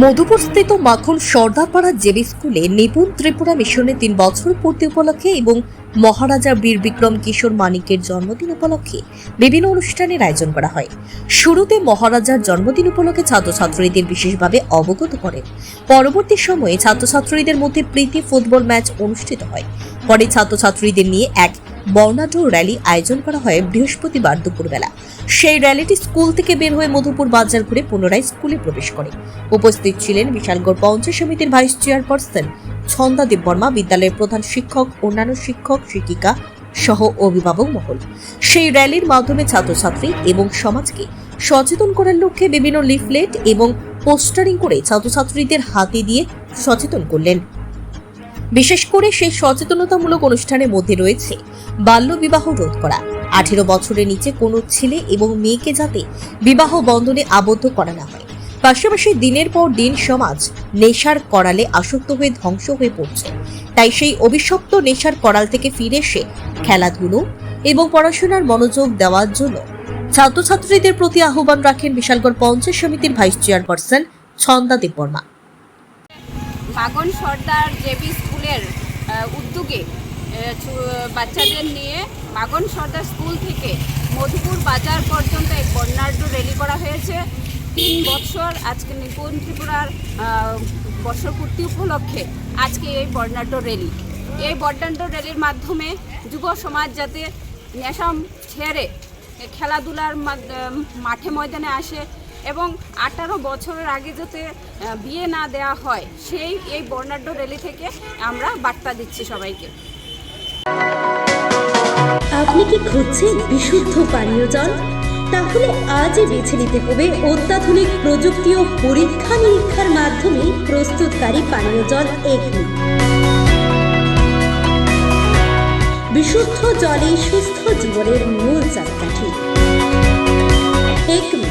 মধুপুরস্থিত মাখন সর্দারপাড়া জেবি স্কুলে নিপুণ ত্রিপুরা মিশনে তিন বছর পূর্তি উপলক্ষে এবং মহারাজা বীর বিক্রম কিশোর মানিকের জন্মদিন উপলক্ষে বিভিন্ন অনুষ্ঠানের আয়োজন করা হয়। শুরুতে মহারাজার জন্মদিন উপলক্ষে ছাত্রছাত্রীদের বিশেষভাবে অবগত করেন। পরবর্তী সময়ে ছাত্রছাত্রীদের মধ্যে প্রীতি ফুটবল ম্যাচ অনুষ্ঠিত হয়। পরে ছাত্রছাত্রীদের নিয়ে এক বর্ণাঢ্য র্যালি আয়োজন করা হয় বৃহস্পতিবার দুপুরবেলা। সেই র্যালিটি স্কুল থেকে বের হয়ে মধুপুর বাজার ঘুরে পুনরায় স্কুলে প্রবেশ করে। উপস্থিত ছিলেন বিশালগড় পঞ্চায়েত সমিতির ভাইস চেয়ারপারসন ছন্দা দেববর্মা বিদ্যালয়ের প্রধান শিক্ষক, অন্যান্য শিক্ষক, শিক্ষিকা সহ অভিভাবক মহল। সেই র্যালির মাধ্যমে ছাত্রছাত্রী এবং সমাজকে সচেতন করার লক্ষ্যে বিভিন্ন লিফলেট এবং পোস্টারিং করে ছাত্রছাত্রীদের হাতে দিয়ে সচেতন করলেন। বিশেষ করে সেই সচেতনতামূলক অনুষ্ঠানের মধ্যে রয়েছে বাল্যবিবাহ রোধ করা। আঠেরো বছরের নিচে কোনো ছেলে এবং মেয়েকে যাতে বিবাহ বন্ধনে আবদ্ধ করা না হয়। পাশাপাশি দিনের পর দিন সমাজ নেশার করালে আসক্ত হয়ে ধ্বংস হয়ে পড়ছে। তাই সেই অভিশপ্ত নেশার করাল থেকে ফিরে এসে খেলাধুলো এবং পড়াশোনার মনোযোগ দেওয়ার জন্য ছাত্রছাত্রীদের প্রতি আহ্বান রাখেন বিশালগড় পঞ্চায়েত সমিতির vice chairperson Chhanda Debbarma. Magan Sardar J B স্কুলের উদ্যোগে বাচ্চাদের নিয়ে মাগন সর্দার স্কুল থেকে মধুপুর বাজার পর্যন্ত এক বর্ণাঢ্য র্যালি করা হয়েছে। তিন বছর আজকে নিপুণ ত্রিপুরার বর্ষপূর্তি উপলক্ষে আজকে এই বর্ণাঢ্য র্যালি। এই বর্ণাঢ্য র্যালির মাধ্যমে যুব সমাজ যাতে নেশাম ছেড়ে খেলাধুলার মাঠে ময়দানে আসে এবং আঠারো বছরের আগে যাতে বিয়ে না দেওয়া হয়, সেই এই বর্ণাঢ্য র্যালি থেকে আমরা বার্তা দিচ্ছি সবাইকে। আপনি কি খুঁজছেন বিশুদ্ধ পানীয় জল? তাহলে আজই বেছে নিতে হবে অত্যাধুনিক প্রযুক্তি ও পরীক্ষা নিরীক্ষার মাধ্যমে প্রস্তুতকারী পানীয় জল এগনি। বিশুদ্ধ জলে সুস্থ জীবনের মূল চাকাঠি। একমি